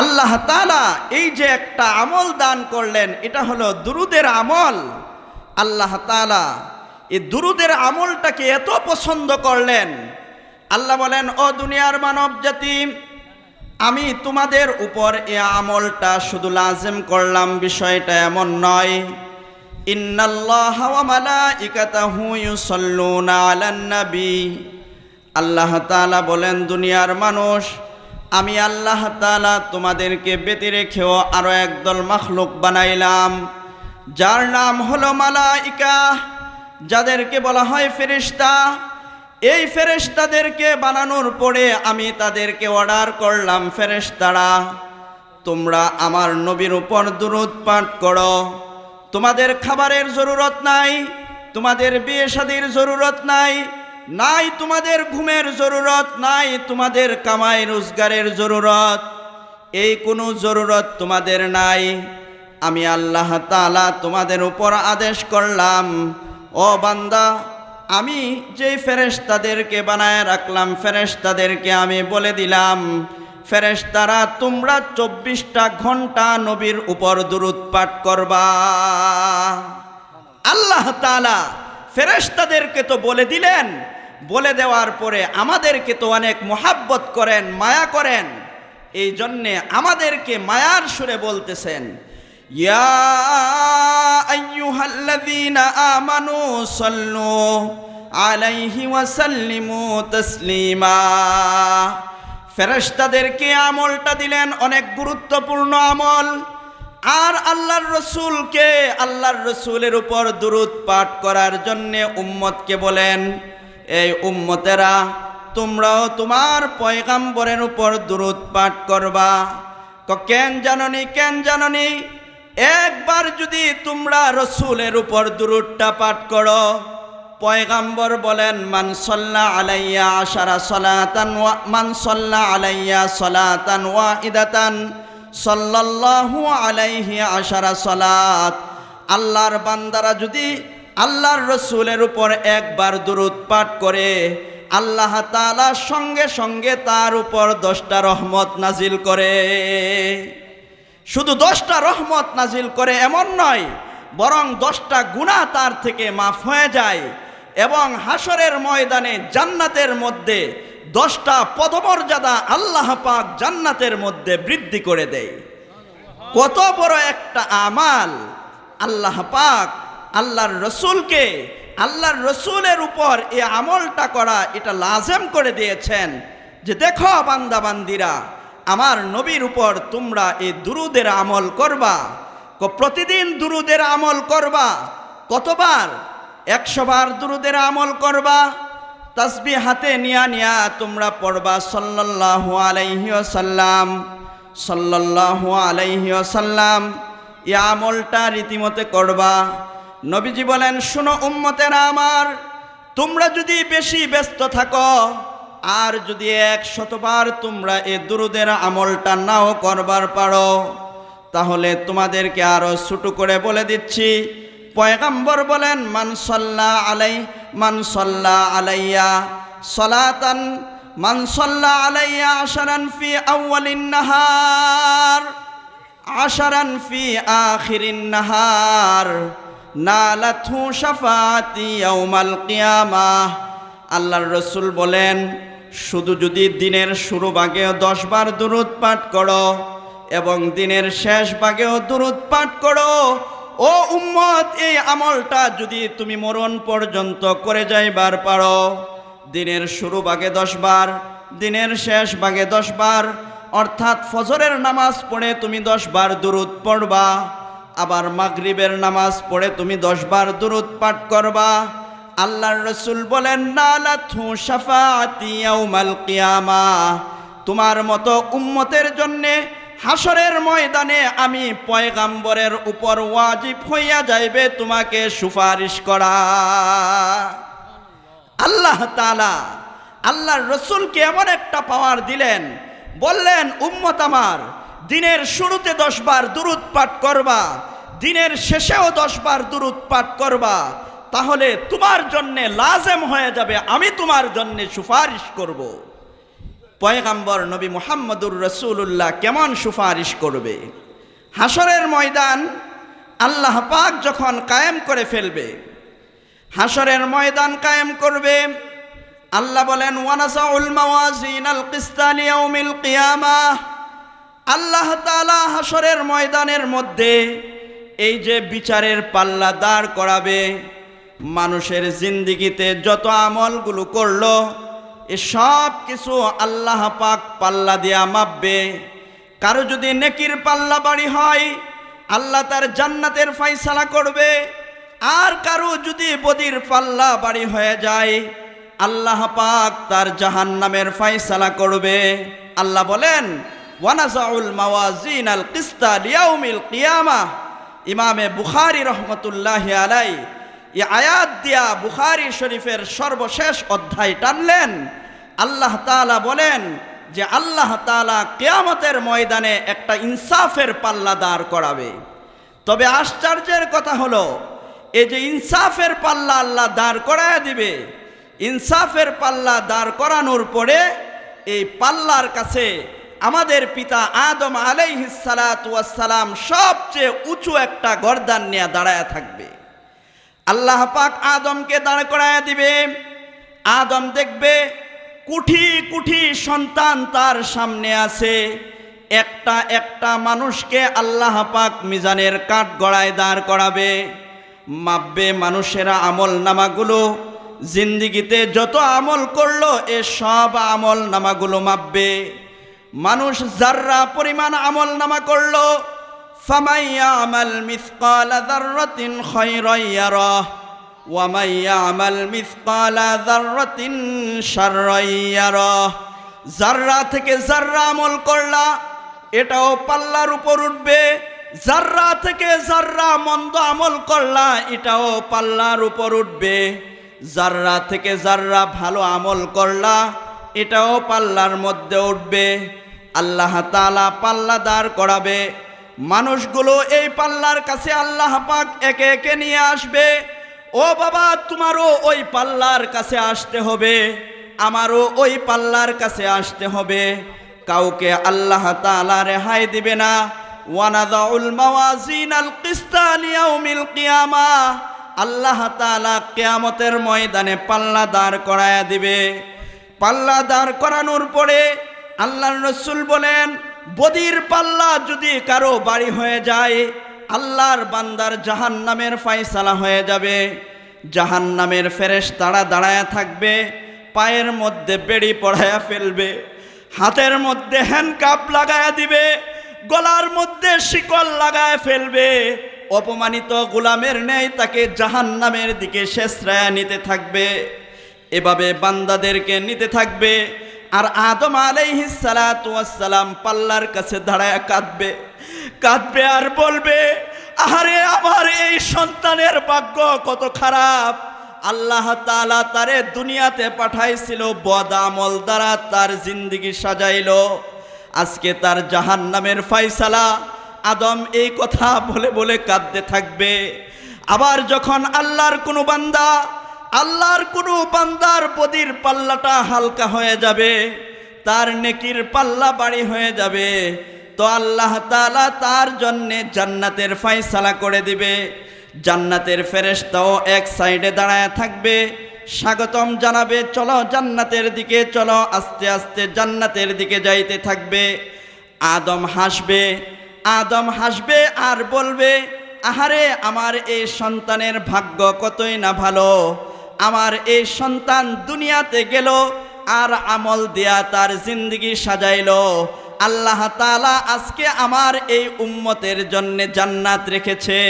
আল্লাহ তালা এই যে একটা আমল দান করলেন, এটা হলো দুরুদের আমল। আল্লাহ তালা এই দুরুদের আমলটাকে এত পছন্দ করলেন। আল্লাহ বলেন, ও দুনিয়ার মানব জাতি, আমি তোমাদের উপর এ আমলটা শুধু লাজেম করলাম, বিষয়টা এমন নয়। আল্লাহ বলেন, দুনিয়ার মানুষ আমি আল্লাহ তাআলা তোমাদেরকে বেঁধে রেখেও আরও একদল মাখলুক বানাইলাম, যার নাম হলো মালাইকা, যাদেরকে বলা হয় ফেরেশতা। এই ফেরেশতাদেরকে বানানোর পরে আমি তাদেরকে অর্ডার করলাম ফেরেশতারা, তোমরা আমার নবীর উপর দুরুদ পাঠ করো। তোমাদের খাবারের জরুরত নাই, তোমাদের বিয়ে শাদির জরুরত নাই নাই তোমাদের ঘুমের জরুরত, নাই তোমাদের কামাই রোজগারের জরুরত। এই কোনো জরুরত তোমাদের নাই। আমি আল্লাহ তাআলা তোমাদের উপর আদেশ করলাম, ও বান্দা, আমি যেই ফেরেশতাদেরকে বানায় রাখলাম, ফেরেশতাদেরকে আমি বলে দিলাম, ফেরেশতারা তোমরা চব্বিশটা ঘণ্টা নবীর উপর দুরুদ পাঠ করবা। আল্লাহ তাআলা ফেরেশতাদেরকে তো বলে দিলেন বলে দেওয়ার পরে আমাদেরকে তো অনেক মোহাব্বত করেন, মায়া করেন। এই জন্যে আমাদেরকে মায়ার সুরে বলতেছেন, ইয়া আমলটা দিলেন, অনেক গুরুত্বপূর্ণ আমল। আর আল্লাহর রসুলকে, আল্লাহর রসুলের উপর দুরুদ পাঠ করার জন্যে উম্মতকে বলেন এই উম্মতেরা, তোমরাও তোমার পয়গাম্বরের উপর দুরুদ পাঠ করবা। কেন জাননি কেন জাননি? একবার যদি তোমরা রসুলের উপর দুরুদটা পাঠ করো, পয়গাম্বর বলেন মানসল্লা আলাইয়া আশারা সলাতান ওয়া, মান সল্লা আলাইয়া সলাতান ওয়া ইদাতান সাল্লাল্লাহু আলাইহি আশারা সলাত। আল্লাহর বান্দারা যদি আল্লাহর রসুলের উপর একবার দুরুদ পাঠ করে আল্লাহ তাআলা সঙ্গে সঙ্গে তার উপর দশটা রহমত নাজিল করে। শুধু দশটা রহমত নাজিল করে এমন নয়, বরং দশটা গুণা তার থেকে মাফ হয়ে যায় এবং হাসরের ময়দানে জান্নাতের মধ্যে দশটা পদমর্যাদা আল্লাহ পাক জান্নাতের মধ্যে বৃদ্ধি করে দেয়। কত বড় একটা আমাল আল্লাহ পাক আল্লাহর রসুলকে, আল্লাহর রসুলের উপর এ আমলটা করা এটা লাজেম করে দিয়েছেন যে দেখো বান্দা বান্দিরা, আমার নবীর উপর তোমরা এই দুরুদের আমল করবা। প্রতিদিন দুরুদের আমল করবা। কতবার? একশো বার দুরুদের আমল করবা। তসবি হাতে নিয়া নিয়া তোমরা পড়বা সাল্লাল্লাহু আলাইহি সাল্লাম সাল্লাল্লাহু আলাইহি সাল্লাম এই আমলটা রীতিমতে করবা। নবীজি বলেন, শুনো উম্মতেরা আমার, তোমরা যদি বেশি ব্যস্ত থাকো, আর যদি এক শতবার তোমরা এ দুরুদের আমলটা নাও করবার পারো, তাহলে তোমাদেরকে আরও ছোটো করে বলে দিচ্ছি। পয়গাম্বর বলেন মানসল্লা আলাই মানসল্লা আলাইয়া সলাতান, মান সল্লা আলাইয়া আশারান ফি আউয়ালিন নাহার, আশারান ফি আখিরিন নাহার। নালাথু শাফাতি ইয়াউমাল কিয়ামাহ আল্লাহর রসুল বলেন, শুধু যদি দিনের শুরু ভাগেও দশ বার দুরুদ পাঠ করো এবং দিনের শেষ ভাগেও দুরুদ পাঠ করো, ও উম্মত, এই আমলটা যদি তুমি মরণ পর্যন্ত করে যাইবার পারো, দিনের শুরু ভাগে দশ বার, দিনের শেষ ভাগে দশ বার, অর্থাৎ ফজরের নামাজ পড়ে তুমি দশ বার দুরুদ পড়বা। আবার মাগরিবের নামাজ পড়ে তুমি দশ বার দুরুদ পাঠ করবা। আল্লাহর রসুল বলেন, নালাথু শাফাতি ইয়াউমাল কিয়ামা। তোমার মতো উম্মতের জন্যে হাসরের ময়দানে আমি পয়গাম্বরের উপর ওয়াজিব হইয়া যাইবে তোমাকে সুপারিশ করা। আল্লাহ তালা আল্লাহর রসুলকে এমন একটা পাওয়ার দিলেন, বললেন, উম্মত আমার দিনের শুরুতে দশবার দুরুদ পাঠ করবা, দিনের শেষেও দশবার দুরুদ পাঠ করবা, তাহলে তোমার জন্যে লাজেম হয়ে যাবে, আমি তোমার জন্যে সুপারিশ করব। পয়গাম্বর নবী মুহাম্মদুর রসুল্লাহ কেমন সুপারিশ করবে হাসরের ময়দান আল্লাহ পাক যখন কায়েম করে ফেলবে হাসরের ময়দান কায়েম করবে, আল্লাহ বলেন ওয়ানাসাউল মাওয়াজিন আল কিস্তান ইয়াউমিল কিয়ামাহ আল্লাহ তাআলা হাসরের ময়দানের মধ্যে এই যে বিচারের পাল্লা দাঁড় করাবে, মানুষের জিন্দিগিতে যত আমলগুলো করল, এ সব কিছু আল্লাহ পাক পাল্লা দিয়া মাপবে। কারও যদি নেকির পাল্লা বাড়ি হয়, আল্লাহ তার জান্নাতের ফাইসালা করবে। আর কারও যদি বদির পাল্লা বাড়ি হয়ে যায়, আল্লাহ পাক তার জাহান্নামের ফাইসালা করবে। আল্লাহ বলেন ওয়ানাজাউল মাওয়াজিন আল কিস্তা লিয়াউমিল কিয়ামা। ইমামে বুখারি রহমতুল্লাহ আলাই এ আয়াত দিয়া বুখারি শরীফের সর্বশেষ অধ্যায় টানলেন। আল্লাহ তাআলা বলেন যে আল্লাহ তাআলা কেয়ামতের ময়দানে একটা ইনসাফের পাল্লা দাঁড় করাবে। তবে আশ্চর্যের কথা হলো, এই যে ইনসাফের পাল্লা আল্লাহ দাঁড় করায় দিবে, ইনসাফের পাল্লা দাঁড় করানোর পরে এই পাল্লার কাছে আমাদের পিতা আদম আলাইহিসালাম সবচেয়ে উঁচু একটা গর্দান নিয়ে দাঁড়ায় থাকবে। আল্লাহ পাক আদমকে দাঁড় করায় দিবে। আদম দেখবে কুঠি কুঠি সন্তান তার সামনে আছে। একটা একটা মানুষকে আল্লাহ পাক মিজানের কাঠ গড়ায় দাঁড় করাবে। মাপবে মানুষেরা আমল নামাগুলো। জিন্দিগিতে যত আমল করল, এ সব আমল নামাগুলো মাপবে। মানুষ যার্রা পরিমাণ আমল নামা করল যার্রা থেকে যার্রা আমল করলা, এটাও পাল্লার উপর উঠবে। যার্রা থেকে যার্রা মন্দ আমল করলা, এটাও পাল্লার উপর উঠবে। যার্রা থেকে যার্রা ভালো আমল করলা এটাও পাল্লার মধ্যে উঠবে। আল্লাহ তাআলা পাল্লা দাঁড় করাবে। মানুষগুলো এই পাল্লার কাছে আল্লাহ পাক একে একে নিয়ে আসবে। ও বাবা, তোমারও ওই পাল্লার কাছে আসতে হবে। আমারও ওই পাল্লার কাছে আসতে হবে। কাউকে আল্লাহ তাআলা রেহাই দিবে না। মাওয়াজিন আল্লাহ কিয়ামতের ময়দানে পাল্লা দাঁড় করায়া দিবে। পাল্লা দাঁড় করানোর পরে আল্লাহর রসুল বলেন, বদির পাল্লা যদি কারও বাড়ি হয়ে যায়, আল্লাহর বান্দার জাহান্নামের ফাইসালা হয়ে যাবে। জাহান্নামের ফেরেশ তারা দাঁড়ায় থাকবে, পায়ের মধ্যে বেড়ি পড়ায়া ফেলবে, হাতের মধ্যে হ্যান্ডকাপ লাগায়া দিবে, গলার মধ্যে শিকল লাগায় ফেলবে। অপমানিত গোলামের ন্যায় তাকে জাহান্নামের দিকে শেষ শেষরায়া নিতে থাকবে। এভাবে বান্দাদেরকে নিতে থাকবে। আর আদম আলাইহিসালাম পাল্লার কাছে দাঁড়ায় কাঁদবে। কাঁদবে আর বলবে আরে আমার এই সন্তানের ভাগ্য কত খারাপ। আল্লাহ তাআলা তারে দুনিয়াতে পাঠাইছিল, বদামল দ্বারা তার জিন্দিগি সাজাইল। আজকে তার জাহান্নামের ফাইসালা আদম এই কথা বলে বলে কাঁদতে থাকবে। আবার যখন আল্লাহর কোনো বান্দা আল্লাহর কোনো বান্দার বদির পাল্লাটা হালকা হয়ে যাবে, তার নেকির পাল্লা বাড়ি হয়ে যাবে। তো আল্লাহ তালা তার জন্যে জান্নাতের ফাইসালা করে দিবে। জান্নাতের ফেরেশতাও এক সাইডে দাঁড়ায় থাকবে। স্বাগতম জানাবে, চলো জান্নাতের দিকে, চলো আস্তে আস্তে জান্নাতের দিকে যাইতে থাকবে। আদম হাসবে আদম হাসবে আর বলবে, আহারে, আমার এই সন্তানের ভাগ্য কতই না ভালো। আমার এই সন্তান দুনিয়াতে গেল আর আমল দেয়া তার জিন্দগি সাজাইল। আল্লাহ তালা আজকে আমার এই উম্মতের জন্যে জান্নাত রেখেছে।